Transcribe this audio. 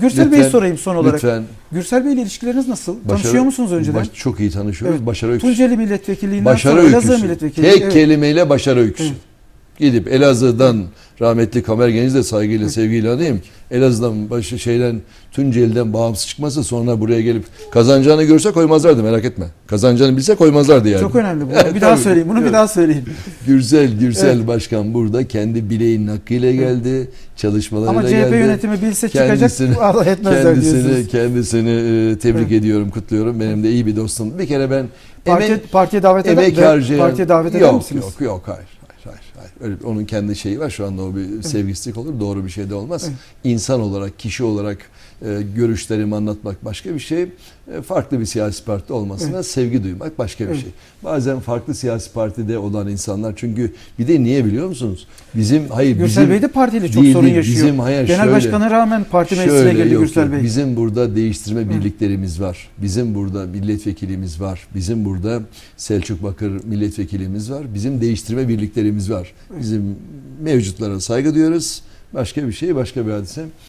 Gürsel Bey'i sorayım son olarak. Lütfen. Gürsel Bey ile ilişkileriniz nasıl? Başarı- Tanışıyor musunuz önceden? Baş- çok iyi tanışıyoruz. Evet. Başarı öyküsü. Tunceli milletvekilliğinden Başarı sonra Elazığ öyküsü. milletvekilliği. Tek evet. kelimeyle başarı öyküsü. Evet. Gidip Elazığ'dan rahmetli Kamer Genç'i de saygıyla sevgiyle anayım. Elazığ'dan başı şeyden Tunceli'den bağımsız çıkmasa sonra buraya gelip kazanacağını görse koymazlardı merak etme. Kazanacağını bilse koymazlardı yani. Çok önemli bu. Evet, bir daha tabii. söyleyeyim. Bunu bir Evet. daha söyleyeyim. Gürsel, Gürsel Evet. Başkan burada kendi bileğinin hakkıyla geldi. Çalışmalarıyla Ama geldi. CHP yönetimi bilse Kendisini- çıkacak Allah etmezler Kendisini, diyorsunuz. kendisini e, tebrik Evet. ediyorum, kutluyorum. Benim de iyi bir dostum. Bir kere ben Partiye, emek, partiye davet eder, partiye davet eder yok, misiniz? Yok, yok, hayır. Öyle, onun kendi şeyi var. Şu anda o bir sevgisizlik olur. Doğru bir şey de olmaz. İnsan olarak, kişi olarak görüşlerimi anlatmak başka bir şey. E, farklı bir siyasi parti olmasına sevgi duymak başka bir Evet. şey. Bazen farklı siyasi partide olan insanlar çünkü bir de niye biliyor musunuz? Bizim hayır Gürsel bizim Bey de partiyle çok değil, sorun yaşıyor. Bizim hayır Genel şöyle- başkanı rağmen parti meclisine girdi yok, Gürsel yok. Bey. Bizim burada değiştirme birliklerimiz var. Bizim burada milletvekilimiz var. Bizim burada Selçuk Bakır milletvekilimiz var. Bizim değiştirme birliklerimiz var. Bizim mevcutlara saygı duyuyoruz. Başka bir şey, başka bir hadise.